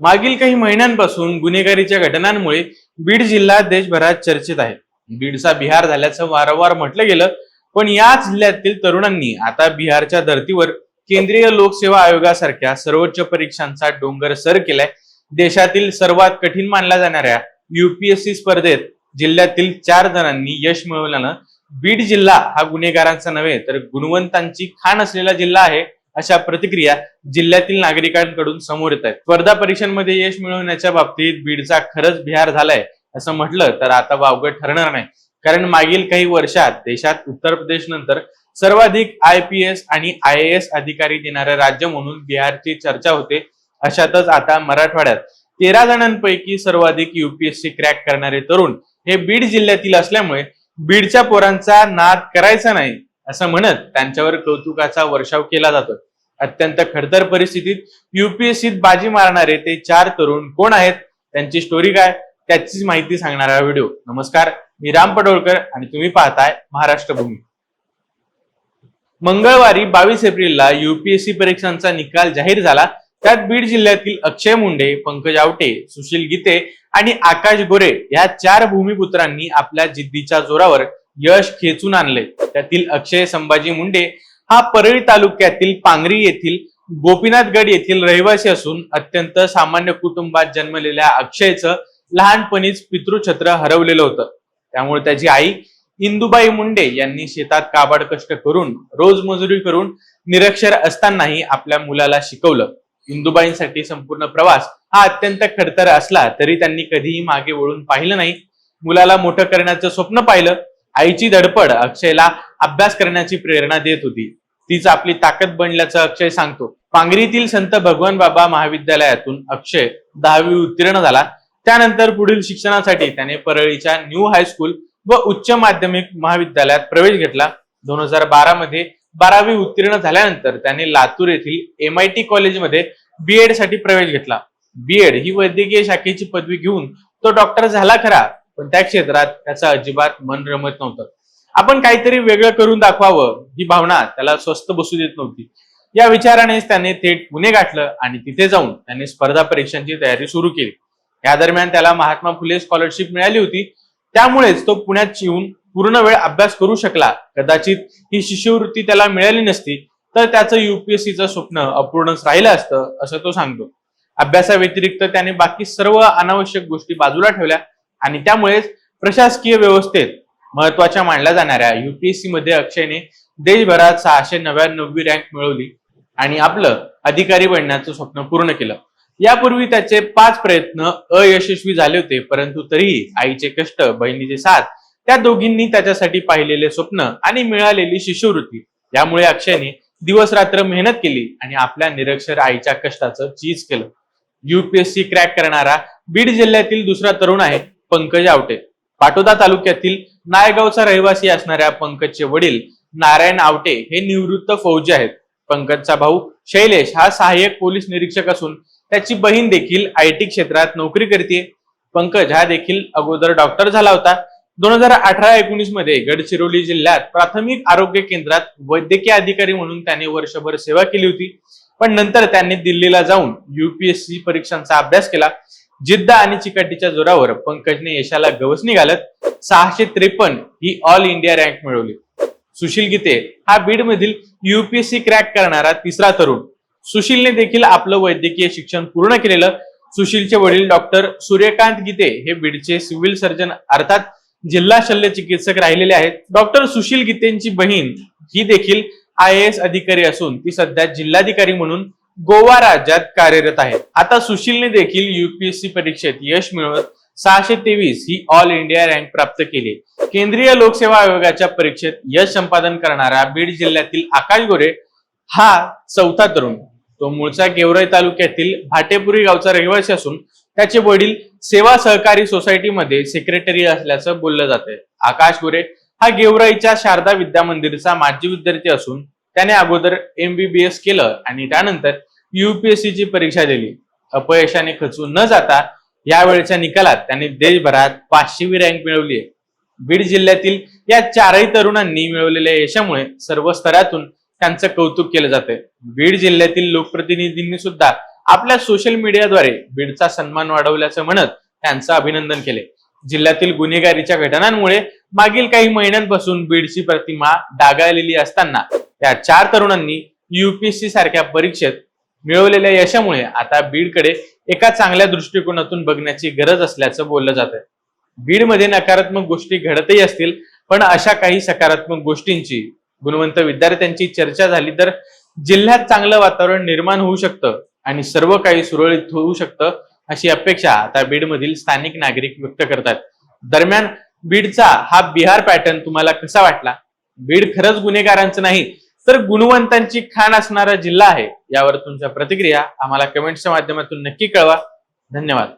मागील काही महिन्यांपासून गुन्हेगारीच्या घटनांमुळे बीड जिल्हा देशभरात चर्चेत आहे. बीडचा बिहार झाल्याचं वारंवार म्हटलं गेलं पण या जिल्ह्यातील तरुणांनी आता बिहारच्या धर्तीवर केंद्रीय लोकसेवा आयोगासारख्या सर्वोच्च परीक्षांचा डोंगर सर केलाय. देशातील सर्वात कठीण मानल्या जाणाऱ्या युपीएससी स्पर्धेत जिल्ह्यातील चार जणांनी यश मिळवल्यानं बीड जिल्हा हा गुन्हेगारांचा नव्हे तर गुणवंतांची खाण असलेला जिल्हा आहे. अशा प्रतिक्रिया जिल्ह्यातील नागरिकांकडून समोर येत आहेत. स्पर्धा परीक्षांमध्ये यश मिळवण्याच्या बाबतीत बीडचा खरंच बिहार झालाय असं म्हटलं तर आता वावगं ठरणार नाही. कारण मागील काही वर्षात देशात उत्तर प्रदेश नंतर सर्वाधिक आय पी एस आणि आय ए एस अधिकारी देणारं राज्य म्हणून बिहारची चर्चा होते. अशातच आता मराठवाड्यात तेरा जणांपैकी सर्वाधिक युपीएससी क्रॅक करणारे तरुण हे बीड जिल्ह्यातील असल्यामुळे बीडच्या पोरांचा नाद करायचा नाही. असं म्हणत त्यांच्यावर कौतुकाचा वर्षाव केला जातो अत्यंत खडतर परिस्थितीत युपीएससीत बाजी मारणारे ते चार तरुण कोण आहेत? त्यांची स्टोरी काय? त्याचीच माहिती सांगणारा व्हिडिओ नमस्कार मी राम पडोळकर आणि तुम्ही पाहताय महाराष्ट्र भूमी मंगळवारी बावीस एप्रिलला युपीएससी परीक्षांचा निकाल जाहीर झाला. त्यात बीड जिल्ह्यातील अक्षय मुंडे पंकज आवटे सुशील गीते आणि आकाश गोरे या चार भूमिपुत्रांनी आपल्या जिद्दीच्या जोरावर यश खेचून आणले. त्यातील अक्षय संभाजी मुंडे हा परळी तालुक्यातील पांगरी येथील गोपीनाथगड येथील रहिवासी असून अत्यंत सामान्य कुटुंबात जन्मलेल्या अक्षयचं लहानपणीच पितृछत्र हरवलेलं होतं. त्यामुळे त्याची आई इंदुबाई मुंडे यांनी शेतात काबाड कष्ट करून रोज मजुरी करून निरक्षर असतानाही आपल्या मुलाला शिकवलं. इंदुबाईंसाठी संपूर्ण प्रवास हा अत्यंत खडतर असला तरी त्यांनी कधीही मागे वळून पाहिलं नाही. मुलाला मोठं करण्याचं स्वप्न पाहिलं. आईची धडपड अक्षयला अभ्यास करण्याची प्रेरणा देत होती. तीच आपली ताकद बनल्याचं अक्षय सांगतो. पांगरीतील संत भगवान बाबा महाविद्यालयातून अक्षय दहावी उत्तीर्ण झाला. त्यानंतर पुढील शिक्षणासाठी त्याने परळीच्या न्यू हायस्कूल व उच्च माध्यमिक महाविद्यालयात प्रवेश घेतला. दोन हजार बारा मध्ये बारावी उत्तीर्ण झाल्यानंतर त्याने लातूर येथील एम आय टी कॉलेजमध्ये बीएडसाठी प्रवेश घेतला. बीएड ही वैद्यकीय शाखेची पदवी घेऊन तो डॉक्टर झाला खरा. पण त्या क्षेत्रात त्याचं अजिबात मन रमत नव्हतं. आपण काहीतरी वेगळं करून दाखवावं ही भावना त्याला स्वस्त बसू देत नव्हती. या विचारानेच त्याने थेट पुणे गाठलं आणि तिथे जाऊन त्याने स्पर्धा परीक्षांची तयारी सुरू केली. या दरम्यान त्याला महात्मा फुले स्कॉलरशिप मिळाली होती. त्यामुळेच तो पुण्यात येऊन पूर्ण वेळ अभ्यास करू शकला. कदाचित ही शिष्यवृत्ती त्याला मिळाली नसती तर त्याचं युपीएससीचं स्वप्न अपूर्णच राहिलं असतं असं तो सांगतो. अभ्यासाव्यतिरिक्त त्याने बाकी सर्व अनावश्यक गोष्टी बाजूला ठेवल्या. आणि त्यामुळेच प्रशासकीय व्यवस्थेत महत्त्वाच्या मानल्या जाणाऱ्या युपीएससी मध्ये अक्षयने देशभरात सहाशे नव्याण्णवी रँक मिळवली आणि आपलं अधिकारी बनण्याचं स्वप्न पूर्ण केलं. यापूर्वी त्याचे पाच प्रयत्न अयशस्वी झाले होते परंतु तरीही आईचे कष्ट बहिणीचे साथ त्या दोघींनी त्याच्यासाठी पाहिलेले स्वप्न आणि मिळालेली शिष्यवृत्ती यामुळे अक्षयने दिवस रात्र मेहनत केली आणि आपल्या निरक्षर आईच्या कष्टाचं चीज केलं. युपीएससी क्रॅक करणारा बीड जिल्ह्यातील दुसरा तरुण आहे पंकज आवटे. पाटोदा तालुक्यातील नायगावचा रहिवासी असणाऱ्या पंकजचे वडील नारायण आवटे हे निवृत्त फौजी आहेत. पंकजचा भाऊ शैलेश हा सहाय्यक पोलीस निरीक्षक असून त्याची बहीण देखील आय टी क्षेत्रात नोकरी करते पंकज हा देखील अगोदर डॉक्टर झाला होता. दोन हजार अठरा एकोणीसमध्ये गडचिरोली जिल्ह्यात प्राथमिक आरोग्य केंद्रात वैद्यकीय अधिकारी म्हणून त्याने वर्षभर सेवा केली होती. पण नंतर त्यांनी दिल्लीला जाऊन युपीएससी परीक्षांचा अभ्यास केला. जिद्द आणि चिकाटीच्या जोरावर पंकजने यशाला गवसणी घालत सहाशे त्रेपन्न ही ऑल इंडिया रँक मिळवली. सुशील गीते हा बीड मधील युपीएससी क्रॅक करणारा तिसरा तरुण. सुशीलने देखील आपलं वैद्यकीय शिक्षण पूर्ण केलेलं सुशीलचे वडील डॉक्टर सूर्यकांत गीते हे बीडचे सिव्हिल सर्जन अर्थात जिल्हा शल्य चिकित्सक राहिलेले आहेत. डॉक्टर सुशील गीतेंची बहीण ही देखील आय एस अधिकारी असून ती सध्या जिल्हाधिकारी म्हणून गोवा राज्यात कार्यरत आहे आता सुशीलने देखील युपीएससी परीक्षेत यश मिळवत सहाशे तेवीस ही ऑल इंडिया रँक प्राप्त केली. केंद्रीय लोकसेवा आयोगाच्या परीक्षेत यश संपादन करणारा बीड जिल्ह्यातील आकाश गोरे हा चौथा तरुण. तो मूळचा गेवराई तालुक्यातील भाटेपुरी गावचा रहिवासी असून त्याचे वडील सेवा सहकारी सोसायटीमध्ये सेक्रेटरी असल्याचं बोललं जाते आकाश गोरे हा गेवराईच्या शारदा विद्या मंदिरचा माजी विद्यार्थी असून त्याने अगोदर एमबीबीएस केलं आणि त्यानंतर युपीएससीची परीक्षा दिली. अपयशाने खचून न जाता यावेळच्या निकालात त्यांनी देशभरात पाचशेवी रँक मिळवली आहे बीड जिल्ह्यातील या चारही तरुणांनी मिळवलेल्या यशामुळे सर्व स्तरातून त्यांचं कौतुक केलं जाते बीड जिल्ह्यातील लोकप्रतिनिधींनी सुद्धा आपल्या सोशल मीडियाद्वारे बीडचा सन्मान वाढवल्याचं म्हणत त्यांचं अभिनंदन केले. जिल्ह्यातील गुन्हेगारीच्या घटनांमुळे मागील काही महिन्यांपासून बीडची प्रतिमा डागाळलेली असताना त्या चार तरुणांनी युपीएससी सारख्या परीक्षेत मिळवलेल्या यशामुळे आता बीडकडे एका चांगल्या दृष्टिकोनातून बघण्याची गरज असल्याचं बोललं जात आहे बीडमध्ये नकारात्मक गोष्टी घडतही असतील पण अशा काही सकारात्मक गोष्टींची गुणवंत विद्यार्थ्यांची चर्चा झाली तर जिल्ह्यात चांगलं वातावरण निर्माण होऊ शकतं आणि सर्व काही सुरळीत होऊ शकतं अशी अपेक्षा आता बीडमधील स्थानिक नागरिक व्यक्त करतात. दरम्यान बीडचा हा बिहार पॅटर्न तुम्हाला कसा वाटला? बीड खरंच गुन्हेगारांचं नाही तर गुणवंतांची खाण असणारा जिल्हा आहे. यावर तुमच्या प्रतिक्रिया आम्हाला कमेंटच्या माध्यमातून नक्की कळवा. धन्यवाद.